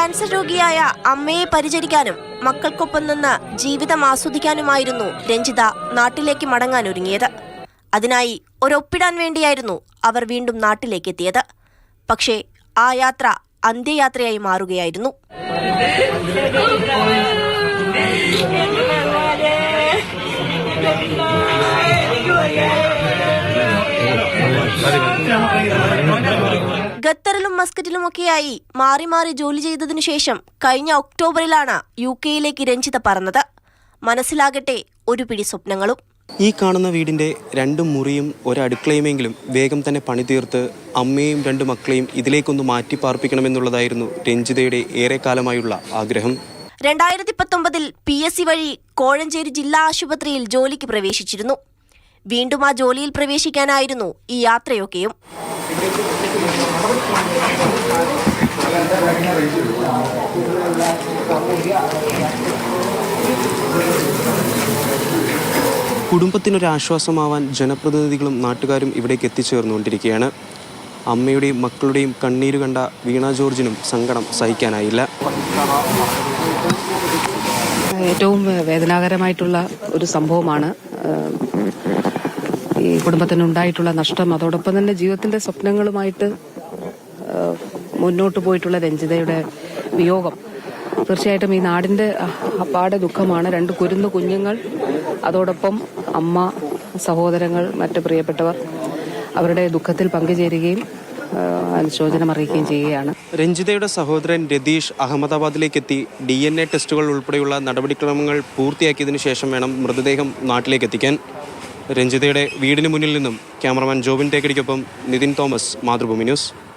Cancer രോഗിയായ അമ്മയെ പരിചരിക്കാനും മക്കൾക്കൊപ്പം നിന്ന് ജീവിതം ആസ്വദിക്കാനുമായിരുന്നു രഞ്ജിത നാട്ടിലേക്ക് മടങ്ങാൻ ഒരുങ്ങിയത് അതിനായി ഒരൊപ്പിടാൻ വേണ്ടിയായിരുന്നു അവർ വീണ്ടും നാട്ടിലേക്ക് എത്തിയത് പക്ഷേ ആ യാത്ര അന്ത്യയാത്രയായി മാറുകയായിരുന്നു. ഖത്തറിലും മസ്കറ്റിലുമൊക്കെയായി മാറി മാറി ജോലി ചെയ്തതിനു ശേഷം കഴിഞ്ഞ ഒക്ടോബറിലാണ് യു കെയിലേക്ക് രഞ്ജിത പറന്നത്. മനസ്സിലാകട്ടെ ഒരു പിടി സ്വപ്നങ്ങളും. ഈ കാണുന്ന വീടിന്റെ രണ്ട് മുറിയും ഒരടുക്കളയുമെങ്കിലും വേഗം തന്നെ പണി തീർത്ത് അമ്മയും രണ്ട് മക്കളെയും ഇതിലേക്കൊന്ന് മാറ്റി പാർപ്പിക്കണമെന്നുള്ളതായിരുന്നു രഞ്ജിതയുടെ ഏറെക്കാലമായുള്ള ആഗ്രഹം. രണ്ടായിരത്തി പത്തൊമ്പതിൽ പി എസ് സി വഴി കോഴഞ്ചേരി ജില്ലാ ആശുപത്രിയിൽ ജോലിക്ക് പ്രവേശിച്ചിരുന്നു. വീണ്ടും ആ ജോലിയിൽ പ്രവേശിക്കാനായിരുന്നു ഈ യാത്രയൊക്കെയും. കുടുംബത്തിനൊരാശ്വാസമാവാൻ ജനപ്രതിനിധികളും നാട്ടുകാരും ഇവിടേക്ക് എത്തിച്ചേർന്നുകൊണ്ടിരിക്കുകയാണ്. അമ്മയുടെയും മക്കളുടെയും കണ്ണീര് കണ്ട വീണ ജോർജിനും സങ്കടം സഹിക്കാനായില്ല. ഏറ്റവും വേദനാകരമായിട്ടുള്ള ഒരു സംഭവമാണ് ഏഹ്, കുടുംബത്തിന് ഉണ്ടായിട്ടുള്ള നഷ്ടം അതോടൊപ്പം തന്നെ ജീവിതത്തിന്റെ സ്വപ്നങ്ങളുമായിട്ട് മുന്നോട്ട് പോയിട്ടുള്ള രഞ്ജിതയുടെ വിയോഗം. തീർച്ചയായിട്ടും ഈ നാടിന്റെ അപ്പാടെ ദുഃഖമാണ്. രണ്ട് കുരുന്ന് കുഞ്ഞുങ്ങൾ അതോടൊപ്പം അമ്മ സഹോദരങ്ങൾ മറ്റ് പ്രിയപ്പെട്ടവർ അവരുടെ ദുഃഖത്തിൽ പങ്കുചേരുകയും അനുശോചനം അറിയിക്കുകയും ചെയ്യുകയാണ്. രഞ്ജിതയുടെ സഹോദരൻ രതീഷ് അഹമ്മദാബാദിലേക്ക് എത്തി ഡി എൻ എ ടെസ്റ്റുകൾ ഉൾപ്പെടെയുള്ള നടപടിക്രമങ്ങൾ പൂർത്തിയാക്കിയതിനു ശേഷം വേണം മൃതദേഹം നാട്ടിലേക്ക് എത്തിക്കാൻ രഞ്ജിതയുടെ വീടിന് മുന്നിൽ നിന്നും ക്യാമറമാൻ ജോബിൻ ടേക്കടിക്കൊപ്പം നിതിൻ തോമസ് മാതൃഭൂമി ന്യൂസ്.